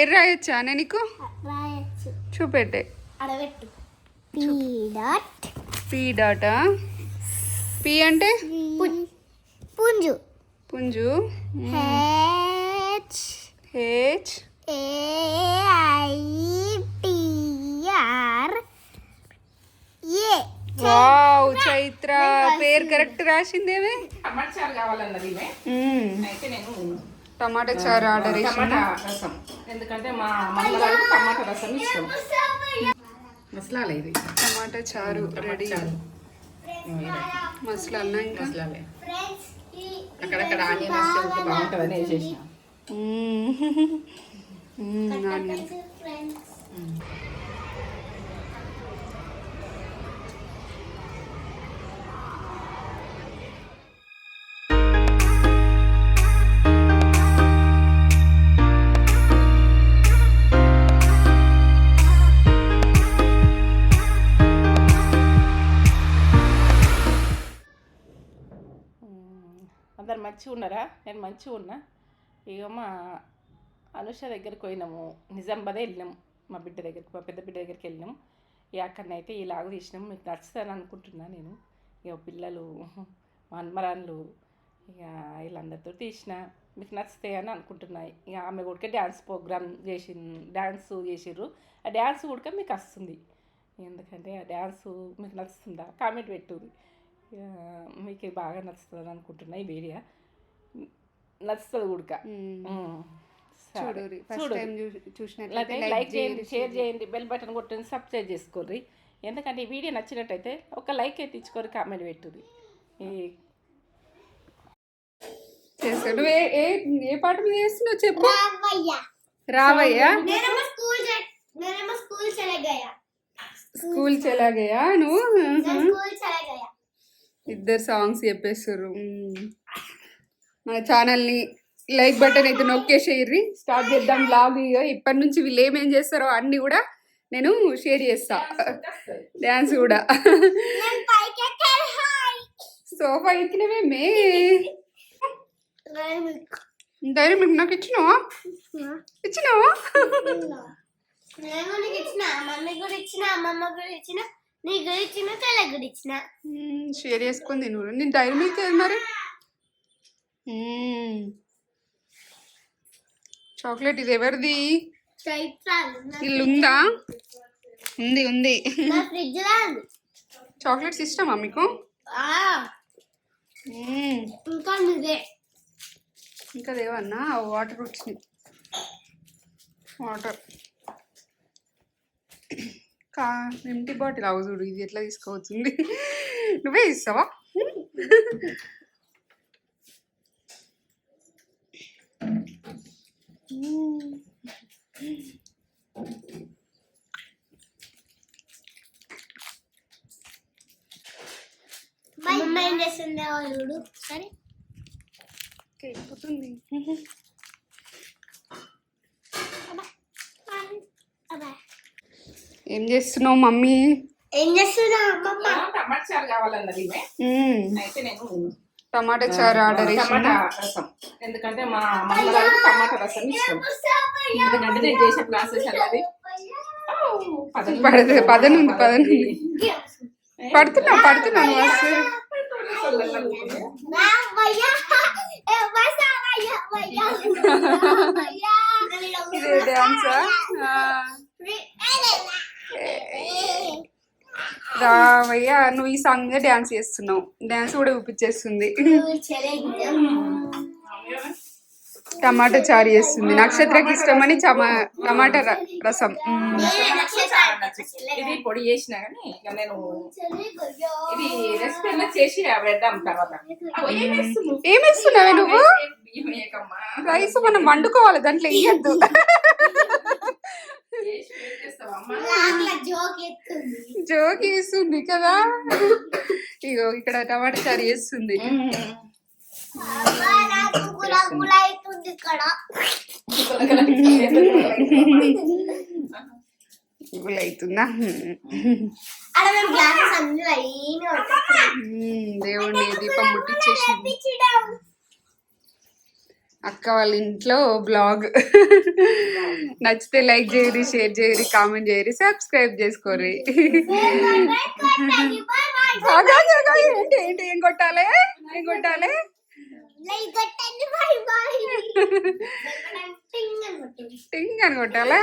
పేరు రాయొచ్చా నీకు? రాయొచ్చు చూపెట్టే అడబెట్టు పీ డాట్ పీ అంటే? పుంజు. పుంజు. H H wow Chaitra. పేరు కరెక్ట్ చారు కావాలన్నది. అయితే నేను టమాటా చారు ఆర్డర్ టమాటా రసం. ఎందుకంటే మా టమాటా రసం ఇష్టం. మసలాలే ఇది టమాటా చారు రెడీ. చారు. మసాలా ఇంకా? మసలాలే. అక్కడక్కడ ఆనియన్ వేస్తే ఉంటే బాగుంటుందని వేసేసిన. మ్మ్. మ్మ్, ఆనియన్. మంచిగా ఉన్నారా నేను మంచిగా ఉన్నా ఇక మా అనుష దగ్గరికి పోయినాము. నిజామాబాదే వెళ్ళినాం. మా బిడ్డ దగ్గరికి మా పెద్ద బిడ్డ దగ్గరికి వెళ్ళినాము ఇక అక్కడనైతే ఇలాగ లాగు తీసినాం. మీకు నచ్చుతాను అనుకుంటున్నా నేను. ఇక పిల్లలు మా అన్మరాన్లు ఇక వీళ్ళందరితో తీసిన. మీకు నచ్చుతాయి అని అనుకుంటున్నా. ఇక ఆమె కూడా డ్యాన్స్ ప్రోగ్రామ్ చేసి డ్యాన్స్ చేసిర్రు. ఆ డ్యాన్స్ కూడా మీకు వస్తుంది. ఎందుకంటే ఆ డ్యాన్స్ మీకు నచ్చుతుందా? కామెంట్ పెట్టుది ఇక మీకు బాగా నచ్చుతుంది అనుకుంటున్నా ఈ వీడియో. నచ్చుతుంది. చూడు ఫస్ట్ టైం చూసినట్లయితే లైక్ చేయండి షేర్ చేయండి బెల్ బటన్ కొట్టండి సబ్స్క్రైబ్ చేసుకోర్రి ఎందుకంటే ఈ వీడియో నచ్చినట్టయితే ఒక లైక్ అయితే ఇచ్చుకొని కామెంట్ పెట్టుది చేస్తాడు. నువ్వు ఏ ఏ పాట మీద చేస్తున్నావు చెప్పు? రావయ్య. స్కూల్ నేనేమో స్కూల్ చలే గయా స్కూల్ చెలాగయ్యా. నువ్వు? ఇద్దరు సాంగ్స్ చెప్పేస్తారు. మన ఛానల్ని లైక్ బటన్ అయితే నొక్కేసేయర్రి స్టార్ట్ చేద్దాం బ్లాగ్ ఇక. ఇప్పటి నుంచి వీళ్ళు ఏమేం చేస్తారో అన్ని కూడా నేను షేర్ చేస్తా. డ్యాన్స్ కూడా. సోఫా ఎక్కినవే మే. ధైర్యం మీకు నాకు ఇచ్చినావా? ఇచ్చినావా? షేర్ చేసుకుంది నువ్వు నేను ధైర్యం ఇచ్చేది మరి. చాక్లెట్ ఇది ఎవరిది? ఇల్లు ఉందా ఉంది. ఉంది చాక్లెట్స్ ఇష్టమా మీకు? ఇంకా ఇంకా దేవన్నా వాటర్ వచ్చినాయి వాటర్. కా ఎంటీ బాటిల్ అవు చూడు ఇది ఎట్లా తీసుకోవచ్చుంది నువ్వే ఇస్తావా? ఏం చేస్తుంది? చూడు. సరే. అబ్బా. ఏం చేస్తున్నావు మమ్మీ? ఏం చేస్తున్నా అమ్మమ్మ? టమాటా చారు కావాలన్నది. అయితే నేను టమాటా చారు ఆర్డర్ చేసిన టమాటా రసం. ఎందుకంటే మా మనవరాలకు టమాటా రసం ఇష్టం. ఎందుకంటే నేను చేసే క్లాసెస్ అన్నది పడదు పదనుంది పదనుంది పడుతున్నా పడుతున్నాను అసలు ఇదే డాన్సా రావయ్యా నువ్వు ఈ సాంగ్ మీద డాన్స్ చేస్తున్నావు డాన్స్ కూడా చూపించేస్తుంది టమాటా చారు చేస్తుంది నక్షత్రకి ఇష్టమని టమాటా రసం. ఇది పొడి చేసిన కానీ ఇక నేను ఇది రెసిపీ అలా చేసి పెడదాం తర్వాత నువ్వు. రైస్ మనం వండుకోవాలి దాంట్లో వేయద్దు? జోక్ వేస్తుంది కదా. ఇగో ఇక్కడ టమాటా చారు గుల గుల అవుతుంది ఇక్కడ. ఇవ్వలు అవుతుందా అక్కడ మేము గ్లాసెస్ అన్ని లైన్ మ్మ్, దేవుణ్ణి దీపం ముట్టించేసింది అక్క వాళ్ళ ఇంట్లో బ్లాగ్. నచ్చితే లైక్ చేయరి షేర్ చేయరి కామెంట్ చేయరి సబ్స్క్రైబ్ చేసుకోరి ఆగు, ఆగు, ఆగు, ఆగు. ఏంటి ఏంటి ఏం కొట్టాలి? ఏం కొట్టాలి? టింగ్ అని కొట్టాలా?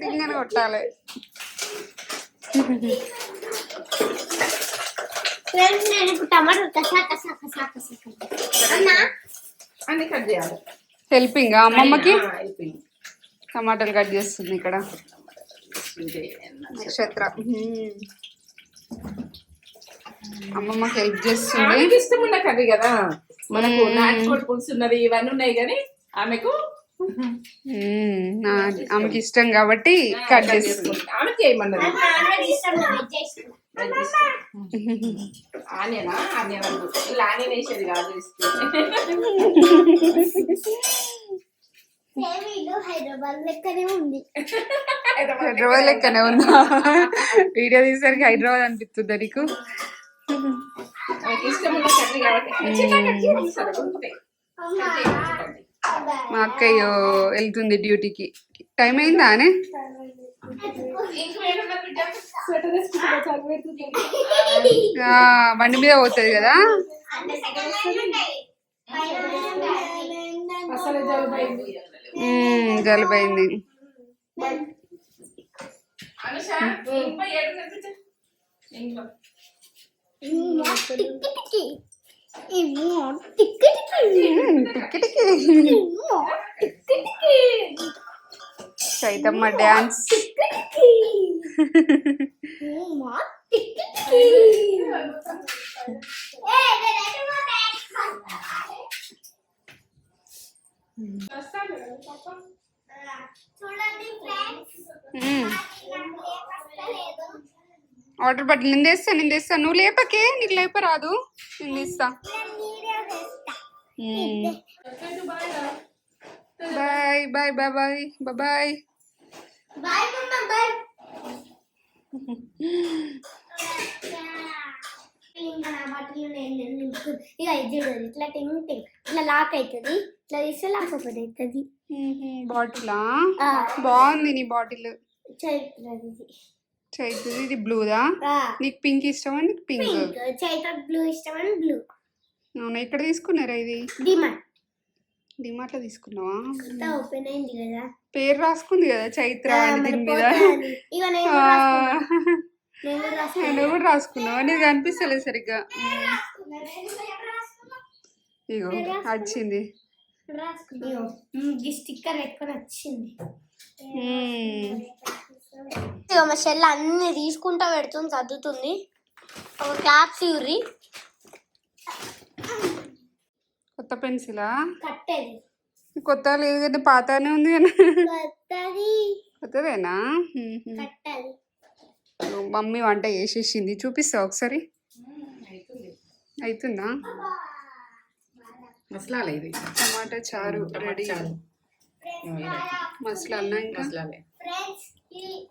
టింగ్ అని కొట్టాలి. ఫ్రెండ్స్ నేను ఇప్పుడు టమాటో కసా కసా కసా కసా అన్నా అన్ని కట్ చేయాలి హెల్పింగ్ అమ్మమ్మకి? టమాటాలు కట్ చేస్తుంది ఇక్కడ. నక్షత్ర. అమ్మమ్మకి హెల్ప్ చేస్తుంది. ఇష్టం ఉన్న కర్రీ కదా. మనకు నాటుకోడి పులుసు ఉన్నది ఇవన్నీ ఉన్నాయి కానీ ఆమెకు ఆమెకి ఇష్టం కాబట్టి కట్. ఆమెకి ఇలా వేసేది కాదు ఇల్లు హైదరాబాద్ లెక్కనే ఉంది. వీడియో తీసరికి హైదరాబాద్ అనిపిస్తుందా నీకు? ఇష్టం ఉన్న కర్రీ కాబట్టి. మా అక్కయ్య వెళ్తుంది డ్యూటీకి. టైం అయిందా అనే? బండి మీద పోతుంది కదా? అసలు జలుబైంది. ఇంకో ఏడున్నది బిడ్డ. ఇంట్లో. మ్మ్, టిక్కిటికి చైతమ్మ డ్యాన్స్ వస్తాను పాప. చూడండి ఫ్రెండ్స్ మ్మ్. లేదు వాటర్ బాటిల్ నేను తెస్తా నేను తెస్తా. నువ్వు లేపకే నీకు లేపరాదు. నేను తెస్తా. Bye bye bye bye bye ఇంకా ఇది ఇట్లా టింగ్ టింగ్. ఇట్లా లాక్ అవుతుంది ఇట్లా తీస్తే లాక్ ఓపెన్ అవుతుంది బాటిలా? ఆ. బాగుంది నీ బాటిల్. చైతు ఇది బ్లూదా? నీకు పింక్ ఇష్టమా? నీకు పింక్. చైత్ర బ్లూ ఇష్టమని బ్లూ. అవునా ఎక్కడ తీసుకున్నారా ఇది? డిమాండ్ డిమార్ట్లో తీసుకున్నావా? ఓపెన్ అయింది కదా. పేరు రాసుకుంది కదా చైత్ర అని దీని మీద. కూడా. నువ్వు రాసుకున్నావు నీకు కనిపిస్తలేదు సరిగ్గా. ఇగో వచ్చింది. స్టిక్కర్ పెట్టుకొని వచ్చింది. మా చెల్లి అన్ని తీసుకుంటా పెడుతుంది చదువుతుంది ఒక క్లాప్స్ ఇవ్వరి కొత్త పెన్సిలా? కట్టేది కొత్త లేదు కదా పాతనే ఉంది కొత్తదేనా? మ్మ్. కట్టాలి మమ్మీ వంట చేసేసింది. చూపిస్తా ఒకసారి? అవుతుంది. మసలాలే ఇది టమాటా చారు రెడీ. చాలు. మసాలా అన్నా ఇంకా మసలాలే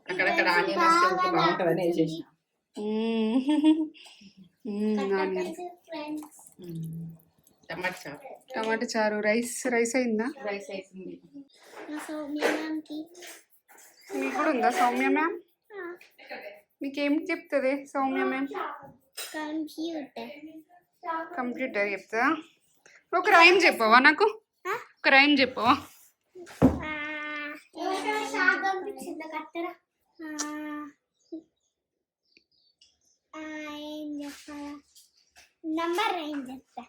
అక్కడక్కడ ఆనియన్ వేస్తే ఇంకా బాగుంటుందని వేసేసిన. టమాటా చారు టమాటా చారు. రైస్ రైస్ అయిందా? రైస్ సౌమ్యాకి మీకు కూడా ఉందా సౌమ్య మ్యామ్? మీకేం చెప్తుంది సౌమ్య మ్యామ్? కంప్యూటర్. కంప్యూటర్ చెప్తా ఒక రైమ్ చెప్పవా నాకు? ఒక రైమ్ చెప్పవా? షాక్ అనిపించింది కట్టరా ఏం చెప్పాలా నంబర్ ఏం చెప్తా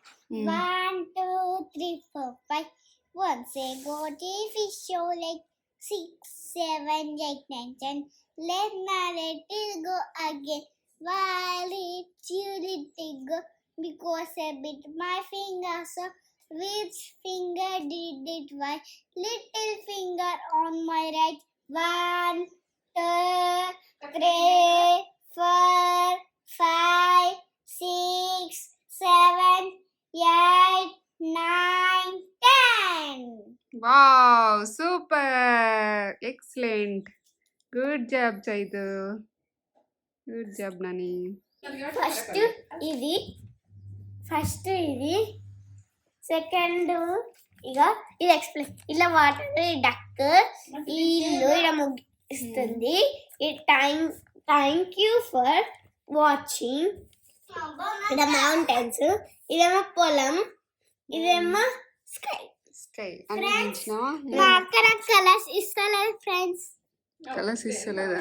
one two three four five one say got a fish show like six seven eight nine ten let నా let it go again while it's you let it go because I bit my finger so which finger did it why little finger on my right one two three four five six seven eight nine ten wow super excellent good job Chaitu good job Nani first ఇది first ఇది second ఇక ఇది explain ఇలా water duck ఈ ఇల్లు ఇలా ముగిస్తుంది. ఈ time thank you for watching ఇక్కడ మౌంటైన్స్ ఇదేమో పొలం ఇదేమో స్కై స్కై మా అక్క నాకు కలర్స్ ఇస్తలేదు ఫ్రెండ్స్ కలర్స్ ఇస్తలేదా?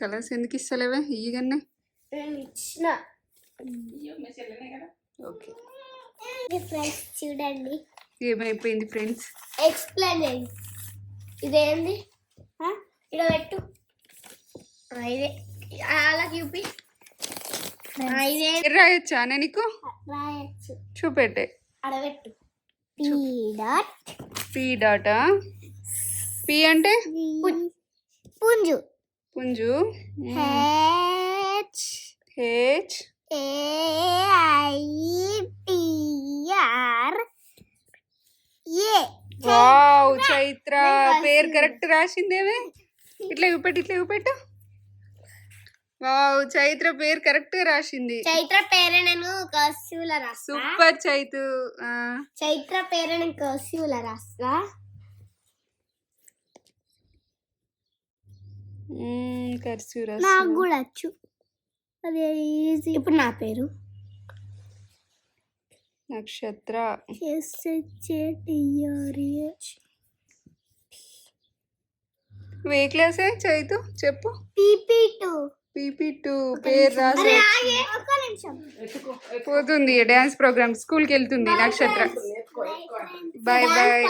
కలర్స్ ఎందుకు ఇస్తలేవే? ఇయ్యగానే ఇచ్చిన. ఓకే. ఫ్రెండ్స్ చూడండి. ఏమైపోయింది ఫ్రెండ్స్ ఎక్స్ప్లెయిన్ ఇదేంది? ఇక్కడ పెట్టు ఇదే. అలా చూపి. రాయొచ్చా నీకు? రాయచ్చు. చూపెట్టే. అడబెట్టు. P dot P dot P అంటే? పుంజు. పుంజు. H H A I T R A wow Chaitra. పేరు కరెక్ట్ రాసిందేమే? ఇట్లా చూపెట్టు ఇట్లా చూపెట్టు వావ్ చైత్ర పేరు కరెక్ట్ రాసింది. చైత్ర పేరు నేను కర్సివుల రాస్తా. సూపర్ చైతు. చైత్ర పేరు నేను కర్సివుల రాస్తా. కర్సివ్ నాకు రాస్తున్నా. కూడా వచ్చు. అదే ఈజీ. ఇప్పుడు నా పేరు. నక్షత్ర. ఏ క్లాసే చైతు చెప్పు. PP two. పీపీ టూ పేరు రాసే. పోతుంది డాన్స్ ప్రోగ్రామ్ స్కూల్కి వెళ్తుంది నక్షత్ర. Bye bye.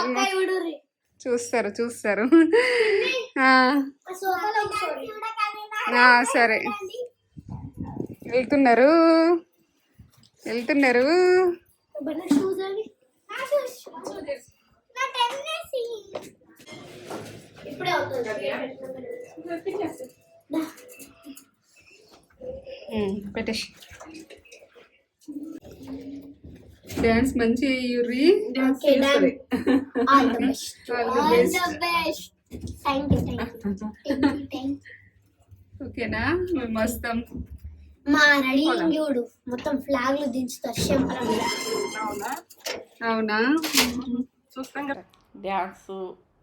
చూస్తారు చూస్తారు. సరే. వెళ్తున్నారు. వెళ్తున్నారు. అబ్బా, నా shoes అవి. నా shoes. నా tennis. ఇప్పుడే అవుతుంది దా. మ్మ్, పెట్టేసి డాన్స్ మంచి అయ్యుర్రి. ఓకేనా మేము వస్తాం మా రెడీ చూడు మొత్తం ఫ్లాగ్లు దించుతారు శంపరం మీద. అవునా? చూస్తాం కదా డ్యాన్స్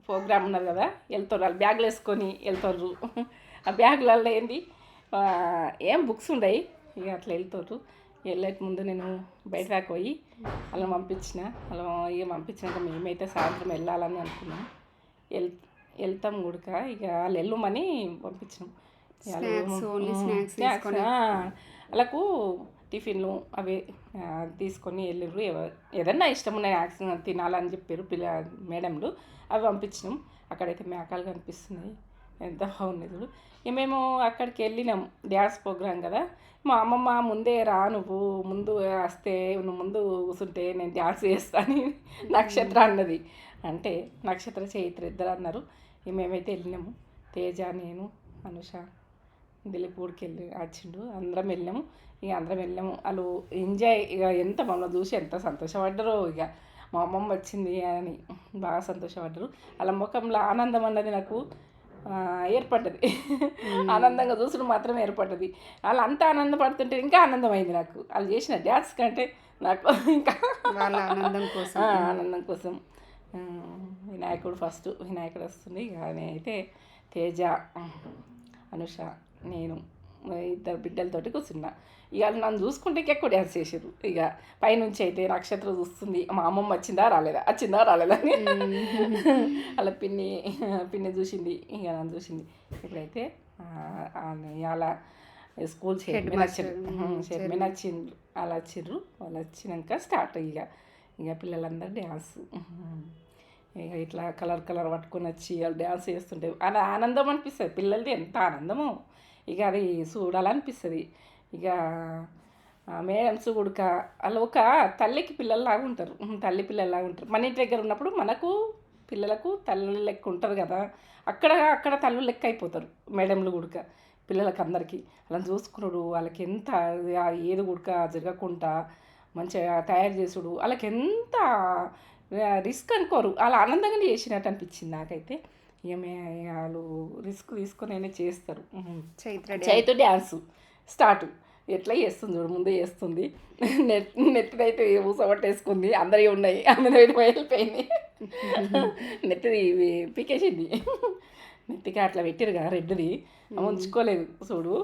ప్రోగ్రామ్ ఉన్నారు కదా వెళ్తారు వాళ్ళు బ్యాగులు వేసుకొని వెళ్తారు. ఆ బ్యాగులలో ఏంది? ఏం బుక్స్ ఉండయి ఇక అట్లా వెళ్తారు. వెళ్ళక ముందు నేను బయట దాకా పోయి అలా పంపించిన అలా ఇక పంపించినాక మేమైతే సాయంత్రం వెళ్ళాలని అనుకున్నాం. వెళ్ వెళ్తాం గుడిక ఇక వాళ్ళు వెళ్ళమని పంపించినాం. Snacks, తీసుకొని. ఆ, వాళ్ళకు టిఫిన్లు అవి తీసుకొని వెళ్ళిర్రు. ఏదన్నా ఇష్టం నేను యాక్సిడెంట్ తినాలని చెప్పారు పిల్ల మేడంలు. అవి పంపించినాం. అక్కడైతే మేకాలు కనిపిస్తున్నాయి. ఎంత బాగున్నాయి చూడు. ఇక మేము అక్కడికి వెళ్ళినాం. డ్యాన్స్ ప్రోగ్రామ్ కదా. మా అమ్మమ్మ ముందే రా నువ్వు ముందు వస్తే నువ్వు ముందు కూర్చుంటే నేను డ్యాన్స్ చేస్తాను నక్షత్ర అన్నది. అంటే నక్షత్ర చైత్ర ఇద్దరు అన్నారు. ఇక మేమైతే వెళ్ళినాము. తేజ నేను అనుష దిలీప్ ఊరికి వెళ్ళి వచ్చిండు అందరం వెళ్ళాము. ఇక అందరం వెళ్ళాము. వాళ్ళు ఎంజాయ్ ఇక ఎంత మమ్మల్ని చూసి ఎంత సంతోషపడ్డారో ఇక మా అమ్మమ్మ వచ్చింది అని బాగా సంతోషపడ్డారు. వాళ్ళ ముఖంలో ఆనందం అన్నది నాకు ఏర్పడ్డది. ఆనందంగా చూసుడు మాత్రం ఏర్పడ్డది. వాళ్ళు అంత ఆనందపడుతుంటే ఇంకా ఆనందమైంది నాకు. వాళ్ళు చేసిన డ్యాన్స్ కంటే నాకు ఇంకా వాళ్ళ ఆనందం కోసం. ఆనందం కోసం. వినాయకుడు ఫస్ట్. వినాయకుడు వస్తుంది. ఇక అయితే తేజ అనుష నేను ఇద్దరు బిడ్డలతోటి కూర్చున్నా. ఇక నన్ను చూసుకుంటే ఎక్కువ డ్యాన్స్ చేసారు ఇక పైనుంచి అయితే నక్షత్రం చూస్తుంది మా అమ్మమ్మ వచ్చిందా రాలేదా? వచ్చిందా రాలేదా అని. అలా పిన్ని పిన్ని చూసింది ఇక నన్ను చూసింది. ఇప్పుడైతే అలా స్కూల్ వచ్చిండ్రు mm, చైర్మన్. వచ్చిండ్రు అలా వచ్చిండ్రు వాళ్ళు వచ్చినాక స్టార్ట్ ఇక ఇక పిల్లలందరూ డ్యాన్స్ ఇక ఇట్లా కలర్ కలర్ పట్టుకొని వచ్చి వాళ్ళు డ్యాన్స్ చేస్తుంటే అలా ఆనందం అనిపిస్తుంది. పిల్లలది ఎంత ఆనందమో. ఇక అది చూడాలనిపిస్తుంది. ఇక మేడమ్స్ కూడక వాళ్ళు ఒక తల్లికి పిల్లల్లాగా ఉంటారు. తల్లి పిల్లల్లాగా ఉంటారు. మన ఇంటి దగ్గర ఉన్నప్పుడు మనకు పిల్లలకు తల్లి లెక్క ఉంటుంది కదా. అక్కడ అక్కడ తల్లు లెక్క అయిపోతారు మేడంలు కూడక పిల్లలకి అందరికీ అలా చూసుకున్నాడు వాళ్ళకి ఎంత ఏది కూడక జరగకుండా మంచిగా తయారు చేసుడు వాళ్ళకి ఎంత రిస్క్ అనుకోరు. అలా ఆనందంగానే చేసినట్టు అనిపించింది నాకైతే. ఇక మే వాళ్ళు రిస్క్ తీసుకొని అయినా చేస్తారు. చైత్ర చైతు డ్యాన్స్. స్టార్ట్. ఎట్లా చేస్తుంది చూడు ముందే చేస్తుంది. నెట్ నెత్తినైతే ఊసబట్టేసుకుంది అందరివి ఉన్నాయి. అందరి వెళ్ళిపోయింది. నెత్తిది పీకేసింది. నెత్తికి అట్లా పెట్టిరు కదా రెడ్డిది. అవి ఉంచుకోలేదు చూడు.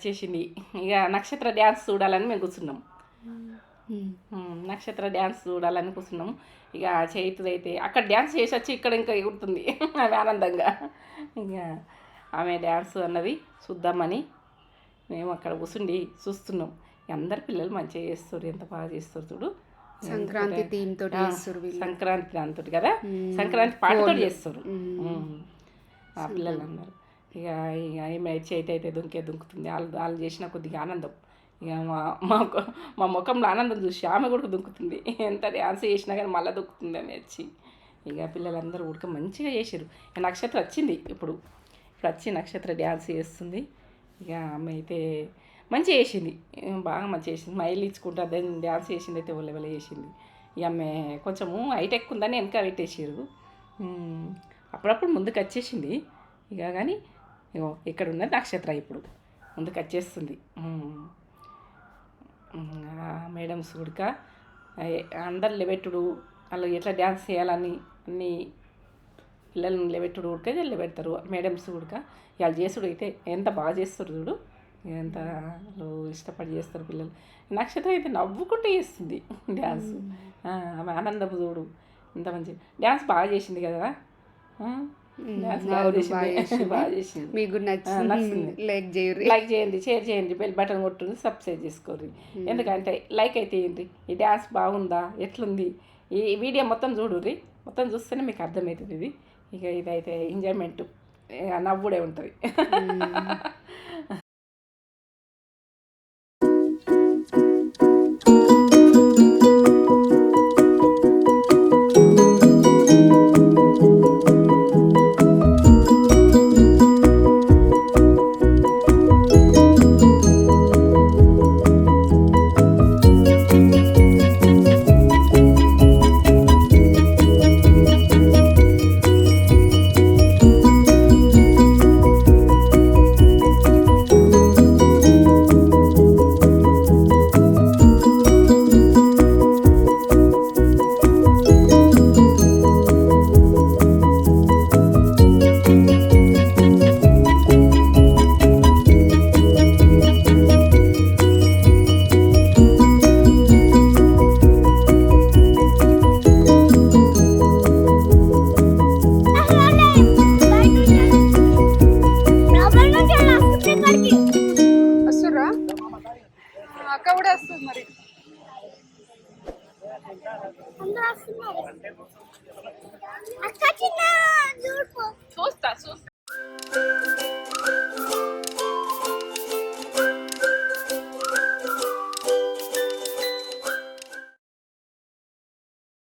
వచ్చేసింది. ఇక నక్షత్ర డ్యాన్స్ చూడాలని మేము కూర్చున్నాం. ఉమ్, నక్షత్ర డ్యాన్స్ చూడాలని కూర్చున్నాం. ఇక చైతుది అయితే అక్కడ డ్యాన్స్ చేసి వచ్చి ఇక్కడ ఇంకా ఎగురుతుంది. ఆమె ఆనందంగా. ఇక ఆమె డ్యాన్స్ అన్నది చూద్దామని మేము అక్కడ కూర్చుండి చూస్తున్నాం. అందరు పిల్లలు మంచిగా చేస్తారు. ఎంత బాగా చేస్తారు చూడు. సంక్రాంతి థీమ్ తోటి చేస్తారు సంక్రాంతి దాంతో కదా. మ్మ్. సంక్రాంతి పాటతో. చేస్తారు. ఆ పిల్లలు అన్నారు ఇక ఇక ఏమి చేతి అయితే దుంకే దుంకుతుంది. వాళ్ళు వాళ్ళు చేసిన కొద్దిగా ఆనందం. ఇక మా మా మా ముఖంలో ఆనందం చూసి ఆమె కూడా దుంకుతుంది. ఎంత డ్యాన్స్ చేసినా కానీ మళ్ళీ దుక్కుతుంది అని వచ్చి ఇక పిల్లలందరూ ఉడక మంచిగా చేశారు ఇక నక్షత్రం వచ్చింది ఇప్పుడు. ఇప్పుడు వచ్చి నక్షత్ర డ్యాన్స్ చేస్తుంది. ఇక ఆమె అయితే మంచిగా చేసింది. బాగా మంచిగా చేసింది. మైలు ఇచ్చుకుంటా దాన్ని డ్యాన్స్ చేసింది అయితే ఒళ్ళ ఒళ్ళ చేసింది. ఇక ఆమె కొంచెము హైటెక్ ఉందని వెనక పెట్టేసారు అప్పుడప్పుడు ముందుకు వచ్చేసింది. ఇక కానీ ఇగో ఇక్కడ ఉన్నది నక్షత్ర ఇప్పుడు. ముందుకు వచ్చేస్తుంది. మేడమ్స్ కూడా అందరు లెబెట్టుడు వాళ్ళు ఎట్లా డ్యాన్స్ చేయాలని అన్నీ పిల్లల్ని నిలబెట్టుడు ఉడికే నిలబెడతారు. మేడమ్స్ కూడా వాళ్ళు చేసుడు అయితే ఎంత బాగా చేస్తారు చూడు. ఎంత ఇష్టపడి చేస్తారు పిల్లలు. నక్షత్రం అయితే నవ్వుకుంటూ చేస్తుంది డ్యాన్స్. ఆమె ఆనందపు చూడు. ఎంత మంచి డ్యాన్స్ బాగా చేసింది కదా. మీకు నచ్చింది. లైక్ చేయరు లైక్ చేయండి షేర్ చేయండి బెల్ బటన్ కొట్టుంది సబ్స్క్రైబ్ చేసుకోండి ఎందుకంటే లైక్ అయితే ఏంటి? ఈ డ్యాన్స్ బాగుందా? ఎట్లుంది? ఈ వీడియో మొత్తం చూడుర్రి. మొత్తం చూస్తేనే మీకు అర్థమవుతుంది ఇది. ఇక ఇదైతే ఎంజాయ్మెంట్ నవ్వుడే ఉంటుంది.